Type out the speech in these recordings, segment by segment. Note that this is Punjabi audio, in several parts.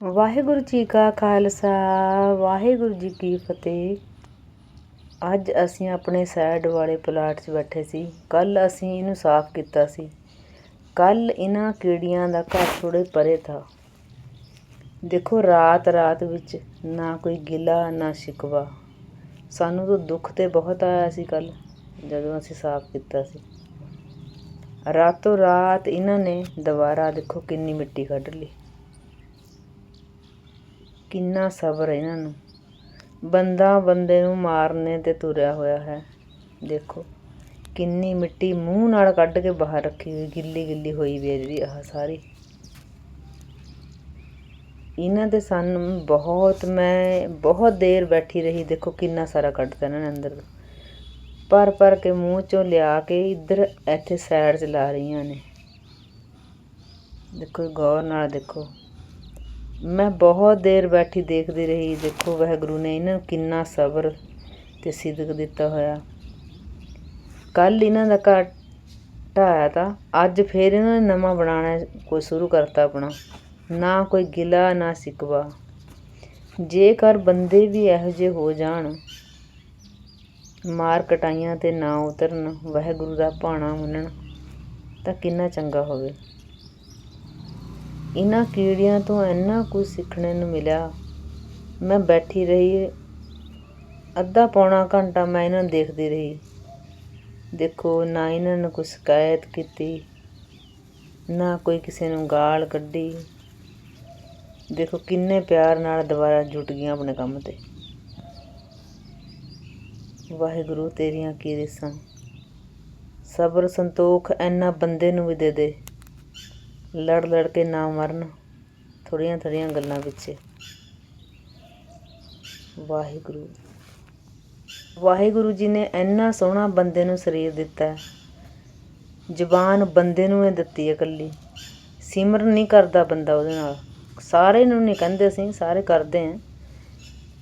ਵਾਹਿਗੁਰੂ ਜੀ ਕਾ ਖਾਲਸਾ, ਵਾਹਿਗੁਰੂ ਜੀ ਕੀ ਫਤਿਹ। ਅੱਜ ਅਸੀਂ ਆਪਣੇ ਸਾਈਡ ਵਾਲੇ ਪਲਾਟ 'ਚ ਬੈਠੇ ਸੀ। ਕੱਲ ਅਸੀਂ ਇਹਨੂੰ ਸਾਫ਼ ਕੀਤਾ ਸੀ। ਕੱਲ ਇਹਨਾਂ ਕੀੜੀਆਂ ਦਾ ਘਰ ਥੋੜੇ ਪਰੇ ਥਾ। ਦੇਖੋ, ਰਾਤ ਰਾਤ ਵਿੱਚ ਨਾ ਕੋਈ ਗਿਲਾ, ਨਾ ਸ਼ਿਕਵਾ। ਸਾਨੂੰ ਤਾਂ ਦੁੱਖ ਤੇ ਬਹੁਤ ਆਇਆ ਸੀ ਕੱਲ ਜਦੋਂ ਅਸੀਂ ਸਾਫ਼ ਕੀਤਾ ਸੀ। ਰਾਤੋਂ ਰਾਤ ਇਹਨਾਂ ਨੇ ਦੁਬਾਰਾ ਦੇਖੋ ਕਿੰਨੀ ਮਿੱਟੀ ਕੱਢ ਲਈ। ਕਿੰਨਾ ਸਬਰ ਇਹਨਾਂ ਨੂੰ। ਬੰਦਾ ਬੰਦੇ ਨੂੰ ਮਾਰਨੇ ਤੇ ਤੁਰਿਆ ਹੋਇਆ ਹੈ। ਦੇਖੋ, ਕਿੰਨੀ ਮਿੱਟੀ ਮੂੰਹ ਨਾਲ ਕੱਢ ਕੇ ਬਾਹਰ ਰੱਖੀ ਹੋਈ, ਗਿੱਲੀ ਗਿੱਲੀ ਹੋਈ ਵੀ ਹੈ ਜਿਹੜੀ ਆਹ ਸਾਰੀ। ਇਹਨਾਂ ਦੇ ਸਾਨੂੰ ਬਹੁਤ, ਮੈਂ ਬਹੁਤ ਦੇਰ ਬੈਠੀ ਰਹੀ, ਦੇਖੋ ਕਿੰਨਾ ਸਾਰਾ ਕੱਢਤਾ ਇਹਨਾਂ ਨੇ ਅੰਦਰ। ਪਰ ਪਰ ਕੇ ਮੂੰਹ ਚੋਂ ਲਿਆ ਕੇ ਇੱਧਰ ਇੱਥੇ ਸਾਈਡ 'ਚ ਲਾ ਰਹੀਆਂ ਨੇ। ਦੇਖੋ, ਗੌਰ ਨਾਲ ਦੇਖੋ। ਮੈਂ ਬਹੁਤ ਦੇਰ ਬੈਠੀ ਦੇਖਦੀ ਰਹੀ, ਦੇਖੋ ਵਾਹਿਗੁਰੂ ਨੇ ਇਹਨਾਂ ਨੂੰ ਕਿੰਨਾ ਸਬਰ ਤੇ ਸਿਦਕ ਦਿੱਤਾ ਹੋਇਆ। ਕੱਲ ਇਹਨਾਂ ਦਾ ਘਰ ਢਾਇਆ ਤਾਂ, ਅੱਜ ਫੇਰ ਇਹਨਾਂ ਨੇ ਨਵਾਂ ਬਣਾਉਣਾ ਕੋਈ ਸ਼ੁਰੂ ਕਰਤਾ ਆਪਣਾ। ਨਾ ਕੋਈ ਗਿਲਾ, ਨਾ ਸਿਕਵਾ। ਜੇਕਰ ਬੰਦੇ ਵੀ ਇਹੋ ਜਿਹੇ ਹੋ ਜਾਣ, ਮਾਰ ਕਟਾਈਆਂ ਤੇ ਨਾ ਉਤਰਨ, ਵਾਹਿਗੁਰੂ ਦਾ ਭਾਣਾ ਮੰਨਣ, ਤਾਂ ਕਿੰਨਾ ਚੰਗਾ ਹੋਵੇ। ਇਹਨਾਂ ਕੀੜਿਆਂ ਤੋਂ ਇੰਨਾ ਕੁਝ ਸਿੱਖਣ ਨੂੰ ਮਿਲਿਆ। ਮੈਂ ਬੈਠੀ ਰਹੀ। ਅੱਧਾ ਪੌਣਾ ਘੰਟਾ ਮੈਂ ਇਹਨਾਂ ਨੂੰ ਦੇਖਦੀ ਰਹੀ। ਦੇਖੋ, ਨਾ ਇਹਨਾਂ ਨੂੰ ਕੋਈ ਸ਼ਿਕਾਇਤ ਕੀਤੀ, ਨਾ ਕੋਈ ਕਿਸੇ ਨੂੰ ਗਾਲ ਕੱਢੀ। ਦੇਖੋ, ਕਿੰਨੇ ਪਿਆਰ ਨਾਲ ਦੁਬਾਰਾ ਜੁਟ ਗਈਆਂ ਆਪਣੇ ਕੰਮ ਤੇ। ਵਾਹਿਗੁਰੂ, ਤੇਰੀਆਂ ਕੀ ਰਿਸਾਂ। ਸਬਰ, ਸੰਤੋਖ ਐਨਾ ਬੰਦੇ ਨੂੰ ਵੀ ਦੇ ਦੇ। ਲੜ ਲੜ ਕੇ ਨਾ ਮਰਨ, ਥੋੜ੍ਹੀਆਂ ਥੋੜ੍ਹੀਆਂ ਗੱਲਾਂ ਪਿੱਛੇ ਵਾਹਿਗੁਰੂ। ਵਾਹਿਗੁਰੂ ਜੀ ਨੇ ਇੰਨਾ ਸੋਹਣਾ ਬੰਦੇ ਨੂੰ ਸਰੀਰ ਦਿੱਤਾ। ਜ਼ੁਬਾਨ ਬੰਦੇ ਨੂੰ ਇਹ ਦਿੱਤੀ ਹੈ ਇਕੱਲੀ। ਸਿਮਰਨ ਨਹੀਂ ਕਰਦਾ ਬੰਦਾ ਉਹਦੇ ਨਾਲ। ਸਾਰੇ ਨੂੰ ਨਹੀਂ ਕਹਿੰਦੇ ਅਸੀਂ, ਸਾਰੇ ਕਰਦੇ ਆਂ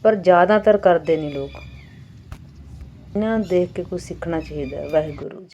ਪਰ ਜ਼ਿਆਦਾਤਰ ਕਰਦੇ ਨਹੀਂ ਲੋਕ। ਇਹਨਾਂ ਦੇਖ ਕੇ ਕੁਝ ਸਿੱਖਣਾ ਚਾਹੀਦਾ ਵਾਹਿਗੁਰੂ ਜੀ।